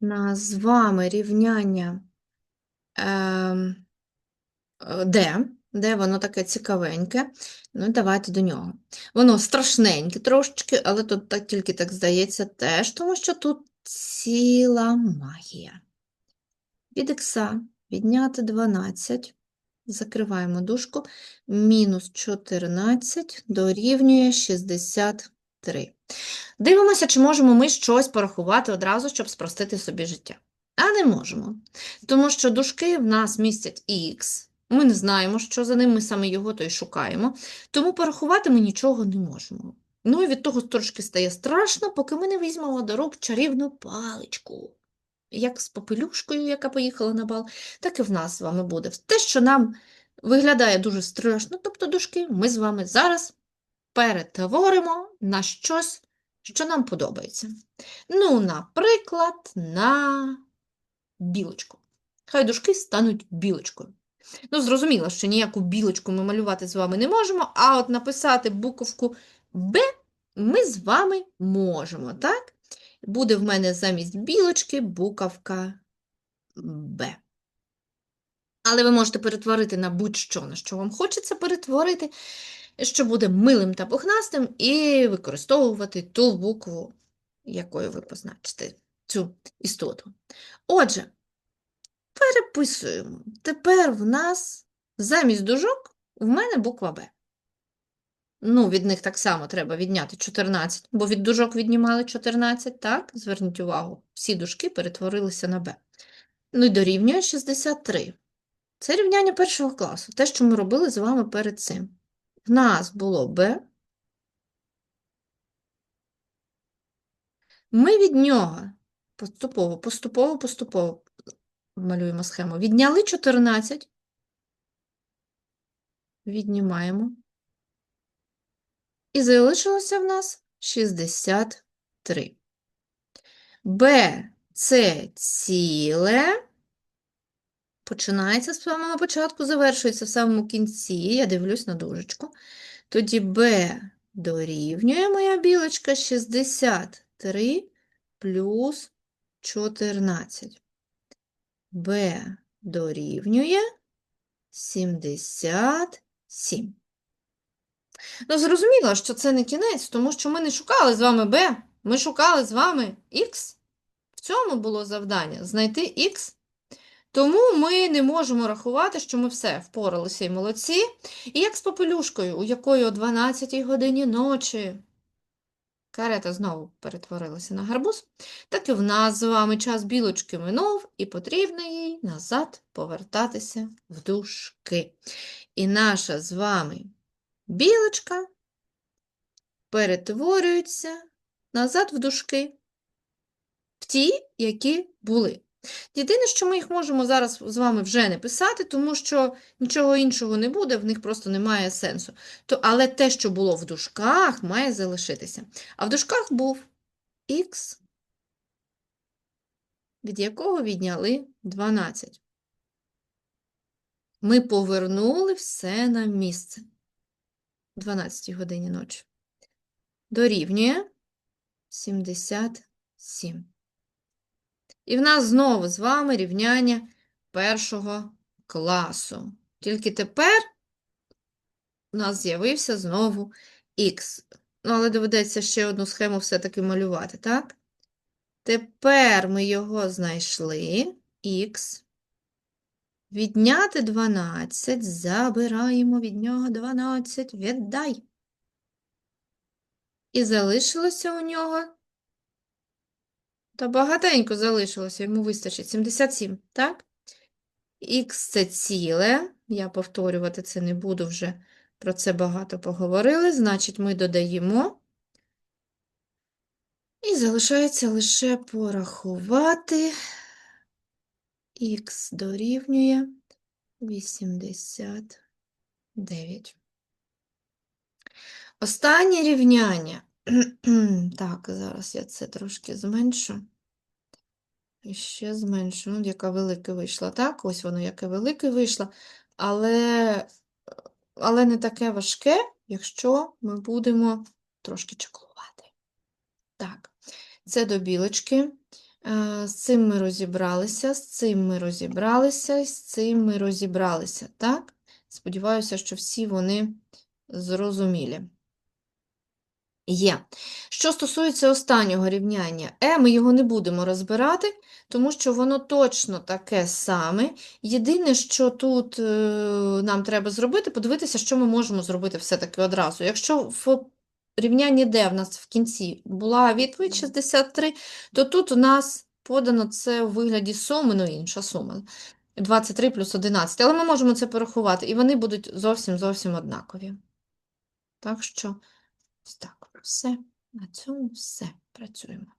нас з вами рівняння ем, е, Д, де воно таке цікавеньке. Ну, давайте до нього. Воно страшненьке трошечки, але тут так, тільки так здається теж, тому що тут ціла магія. Від х відняти 12, закриваємо дужку, мінус 14 дорівнює 63. Дивимося, чи можемо ми щось порахувати одразу, щоб спростити собі життя. А не можемо. Тому що дужки в нас містять х, ми не знаємо, що за ним, ми саме його то й шукаємо, тому порахувати ми нічого не можемо. Ну і від того трошки стає страшно, поки ми не візьмемо до рук чарівну паличку. Як з попелюшкою, яка поїхала на бал, так і в нас з вами буде. Те, що нам виглядає дуже страшно, тобто дужки, ми з вами зараз перетворимо на щось, що нам подобається. Ну, наприклад, на білочку. Хай дужки стануть білочкою. Ну, зрозуміло, що ніяку білочку ми малювати з вами не можемо, а от написати буковку Б ми з вами можемо, так? Буде в мене замість білочки буковка Б. Але ви можете перетворити на будь-що, на що вам хочеться перетворити, що буде милим та пухнастим, і використовувати ту букву, якою ви позначите цю істоту. Отже, переписуємо. Тепер в нас замість дужок в мене буква Б. Ну, від них так само треба відняти 14, бо від дужок віднімали 14, так? Зверніть увагу, всі дужки перетворилися на Б. Ну і дорівнює 63. Це рівняння першого класу, те, що ми робили з вами перед цим. В нас було Б. Ми від нього поступово, поступово, поступово малюємо схему. Відняли 14. Віднімаємо. І залишилося в нас 63. Б це ціле. Починається з самого початку, завершується в самому кінці. Я дивлюсь на дужечку. Тоді Б дорівнює моя білочка 63 плюс 14. Б дорівнює 77. Ну, зрозуміло, що це не кінець, тому що ми не шукали з вами b, ми шукали з вами x. В цьому було завдання знайти x. Тому ми не можемо рахувати, що ми все впоралися і молодці. І як з попелюшкою, у якої о 12 годині ночі карета знову перетворилася на гарбуз, так і в нас з вами час білочки минув, і потрібно їй назад повертатися в дужки. І наша з вами білочка перетворюється назад в дужки, в ті, які були. Єдине, що ми їх можемо зараз з вами вже не писати, тому що нічого іншого не буде, в них просто немає сенсу. То, але те, що було в дужках, має залишитися. А в дужках був х, від якого відняли 12. Ми повернули все на місце. 12 годині ночі. Дорівнює 77. І в нас знову з вами рівняння першого класу. Тільки тепер у нас з'явився знову х. Ну, але доведеться ще одну схему все-таки малювати, так? Тепер ми його знайшли, х. Відняти 12, забираємо від нього 12, віддай. І залишилося у нього, та багатенько залишилося, йому вистачить 77, так? Х це ціле, я повторювати це не буду, вже про це багато поговорили, значить, ми додаємо. І залишається лише порахувати. Х дорівнює 89. Останнє рівняння. Так, зараз я це трошки зменшу. І ще зменшу. Ну, яка велика вийшла. Так, ось воно яке велике вийшло. Але, але не таке важке, якщо ми будемо трошки чаклувати. Так, це до білочки. Е, З цим ми розібралися, з цим ми розібралися, з цим ми розібралися, так? Сподіваюся, що всі вони зрозумілі. Є. Що стосується останнього рівняння Е, ми його не будемо розбирати, тому що воно точно таке саме. Єдине, що тут е, нам треба зробити, подивитися, що ми можемо зробити все-таки одразу. Якщо в рівнянні Д в нас в кінці була відповідь 63, то тут у нас подано це у вигляді суми, ну інша сума. 23 плюс 11. Але ми можемо це порахувати, і вони будуть зовсім-зовсім однакові. Так що, ось так, все. На цьому все. Працюємо.